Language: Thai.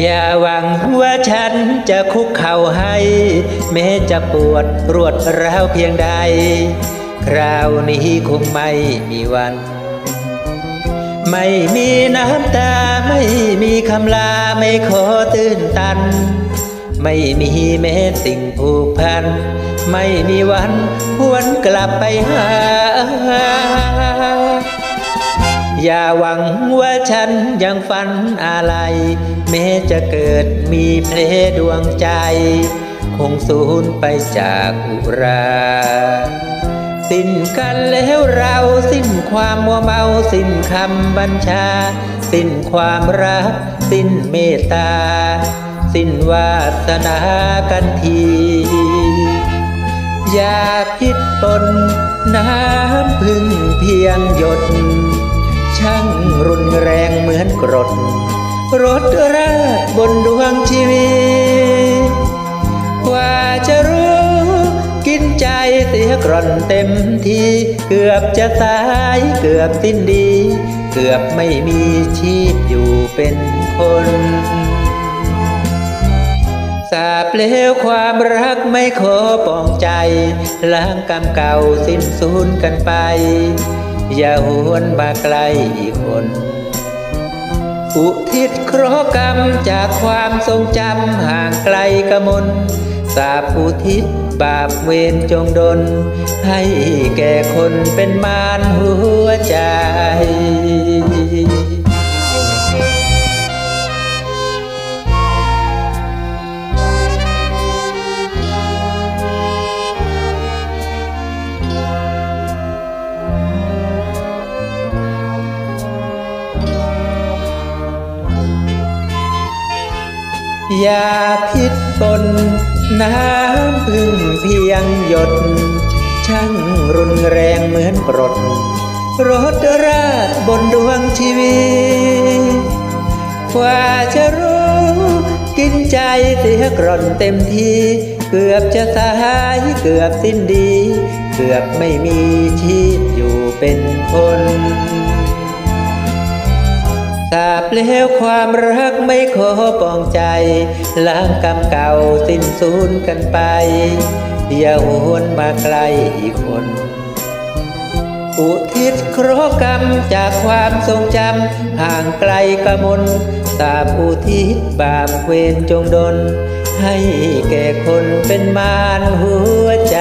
อย่าหวังว่าฉันจะคุกเข่าให้ แม้จะปวดรวดร้าวเพียงใด คราวนี้คงไม่มีวัน ไม่มีน้ำตาไม่มีคำลาไม่ขอตื้นตัน ไม่มีแม้สิ่งผูกพัน ไม่มีวันหวนกลับไปหา อย่าหวังว่าฉันยังฝันอะไร แม้จะเกิดมีเพลดวงใจ คงสูญไปจากอุรา สิ้นกันแล้วเราสิ้นความมัวเมาสิ้นคำบัญชา สิ้นความรัก สิ้นเมตตา สิ้นวาสนากันทีอย่าพิดปนน้ำพึ่งเพียงหยด ช่างรุนแรงเหมือนกรดรถราดบนดวงชีวิต กว่าจะรู้ กินใจเสียกร่อนเต็มทีเกือบจะตายเกือบสิ้นดี เกือบไม่มีชีพอยู่เป็นคนสาบเลวความรักไม่ขอปองใจล้างกรรมเก่าสิ้นสูญกันไป อย่าหวนมาไกลอีกคน อุทิศเคราะกรรมจากความทรงจำห่างไกลกมลสาบอุทิศบาปเวรจงดล ให้แก่คนเป็นมารหัว ย่าพิษปนน้ำพึ่งเพียงหยด ช่างรุนแรงเหมือนกรดรถราดบนดวงชีวิตกว่าจะรู้ กินใจเสียกร่อนเต็มทีเกือบจะตายเกือบสิ้นดี เกือบไม่มีชีพอยู่เป็นคน สาบแล้วความรักไม่ขอปองใจ ล้างกรรมเก่าสิ้นสูญกันไป อย่าหวนมาไกลอีกคน อุทิศคราะห์กรรมจากความทรงจำ ห่างไกลกมลสาบอุทิศบาปเวรจงดล ให้แก่คนเป็นมารหัวใจ